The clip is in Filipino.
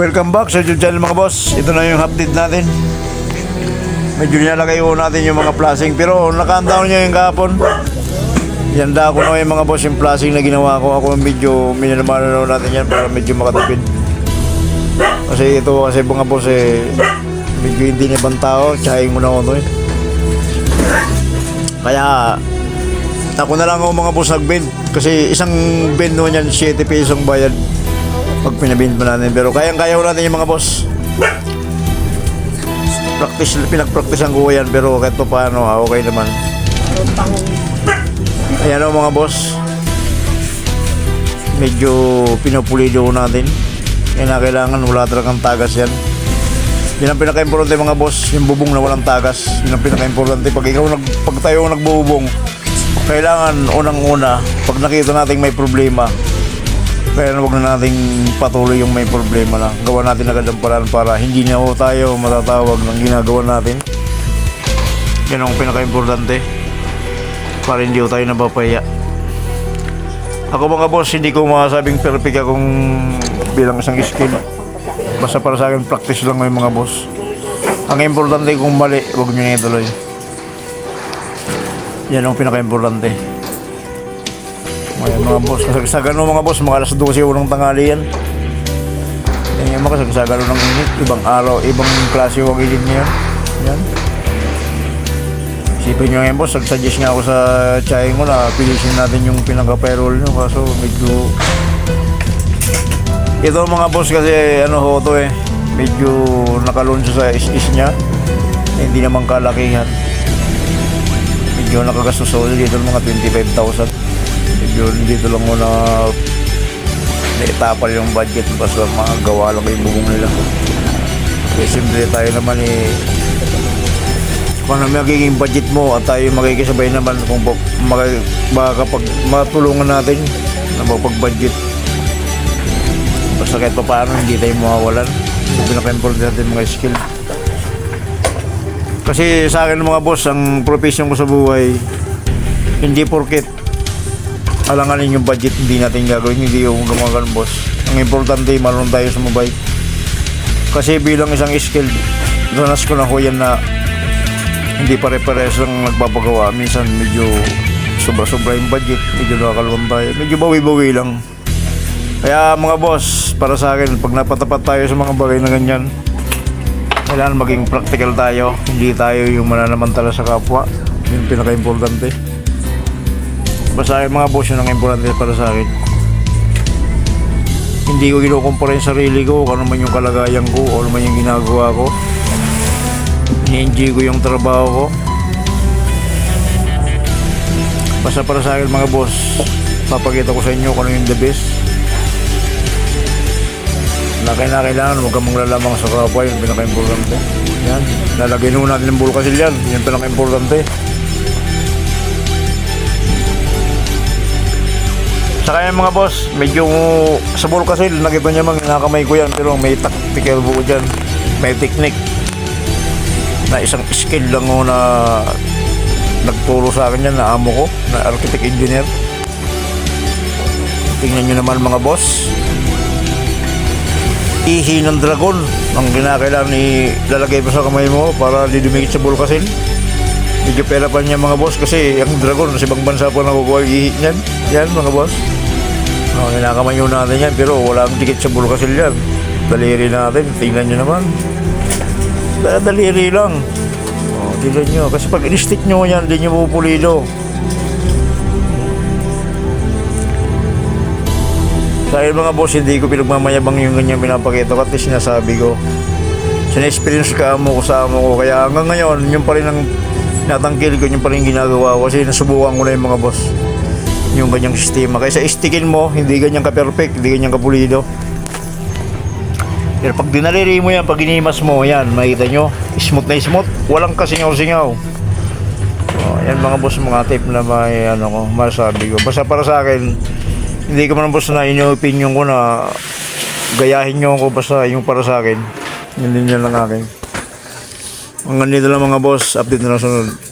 Welcome back sa YouTube channel mga boss. Ito na yung update natin. Medyo nilalagay ko natin yung mga flashing pero naka-down niya yung kahapon. Yanda ko na yung mga boss yung flashing na ginawa ko. Ako medyo minamano natin yan para medyo makatipid. Kasi ito kasi mga boss eh medyo hindi na ibang tao. Tsahin mo na ako eh. Kaya ako na lang ako mga boss nag-bend. Kasi isang bend naman yan 7 pesong bayad pag pinabend pa natin. Pero kayang-kaya ko natin yung mga boss. Practice, pinag-practicean ko yan pero kahit pa paano okay naman. Ayan o mga boss. Medyo pinupulido ko natin. Kaya na kailangan wala talagang tagas yan. Yan ang pinaka-importante mga boss, yung bubong na walang tagas. Yan ang pinaka-importante. Pag ikaw nag, pag tayo nagbubong, kailangan unang-una, pag nakita natin may problema, kaya huwag na nating patuloy yung may problema lang. Gawa natin agad ang paraan para hindi na tayo matatawag ng ginagawa natin. Yan ang pinaka-importante. Para hindi ho tayo napapahiya. Ako mga boss, hindi ko masasabing perfect akong bilang isang skill. Basta para sa akin, practice lang yung mga boss. Ang importante kung mali, huwag nyo na ituloy. Yan ang pinaka-importante. Ayan mga boss, kasagsagan no mga boss, mga alas 12 unang tanghali yan. Yan yung mga kasagsagan ng init, ibang araw, ibang klase yung init niya. Yan. Isipin nyo ngayon boss, nag-suggest nga ako sa tsahin ko na pilisin natin yung pinaka-payroll nyo kaso medyo... Ito mga boss kasi ano ho to eh, medyo nakalunso sa is-is niya. Eh, hindi naman kalakihan. Medyo nakagastos dito mga 25,000 medyo dito lang muna naitapal yung budget. Basta mga gawa lang yung bubong nila. Kasi siyempre tayo naman eh. Kung ano magiging budget mo at tayo makikisabay naman kung pa- maka- baka kapag matulungan natin na magpag-budget basta kahit pa paano hindi tayo mawawalan. Yung pinaka-important natin mga skill. Kasi sa akin mga boss ang profession ko sa buhay hindi porket alanganin yung budget hindi natin gagawin hindi yung gumawa ganun boss. Ang importante marunong tayo sumabay kasi bilang isang skill ranas ko na ho yan na hindi pare-pares ang nagpapagawa. Minsan medyo sobra-sobra yung budget medyo nakakalawang tayo. Medyo bawi-bawi lang. Kaya mga boss para sa akin pag napatapat tayo sa mga bagay na ganyan kailangan maging practical tayo. Hindi tayo yung mananamantala sa kapwa. Yun pinaka-importante Basta yung mga boss yun ang importante para sa akin. Hindi ko kinukumpara yung sarili ko, kung ano man yung kalagayan ko, o ano man yung ginagawa ko. Ini-enjoy ko yung trabaho ko. Basta para sa akin mga boss, papakita ko sa inyo kung ano yung the best. Na kailangan, kailangan, huwag kang manglalamang sa kapwa, yung pinaka-importante. Yan, lalagyan mo natin ng bulkasil yan, yung pinaka-importante. Saka yung mga boss, medyo sa kasi nakita niya mang nakakamay ko yan pero may tactical po dyan. May technique na isang skill lang ko na nagturo sa akin yan na amo ko, na architect engineer. Tingnan nyo naman mga boss. Ihi ng dragon ang kinakailangan ilalagay mo sa kamay mo para di dumikit sa bulkasil. Medyo pera pa niya mga boss kasi ang dragon sa ibang bansa po nakukuha yung ihi niyan. Yan mga boss. Oh, kinakamayo natin yan pero walang dikit sa bulkasil yan. Daliri natin, tingnan nyo naman. Da- Daliri lang. Oh, tingnan nyo. Kasi pag in-stick nyo yan, hindi nyo pupulido. Akin mga boss, hindi ko pinagmamayabang yung ganyan pinapakita ko at sinasabi ko. Sina-experience ka mo ko sa amo ko. Kaya hanggang ngayon, yun pa rin ang natangkil ko, yun pa rin ginagawa ko. Kasi nasubukan ko na yung mga boss yung ganyang sistema. Kaysa istikin mo, hindi ganyan ka-perfect, hindi ganyan ka-pulido. Pero pag dinaliri mo yan, pag inimas mo, yan, makita nyo, smooth na smooth, walang kasingaw-singaw. Oh, yan mga boss, mga tip na may, ano ko, masabi ko. Basta para sa akin, hindi ko man boss na inyo-opinion ko na gayahin nyo ako basta yung para sa akin. Yun din yan lang akin. Ang ganito lang mga boss, update na lang sunod.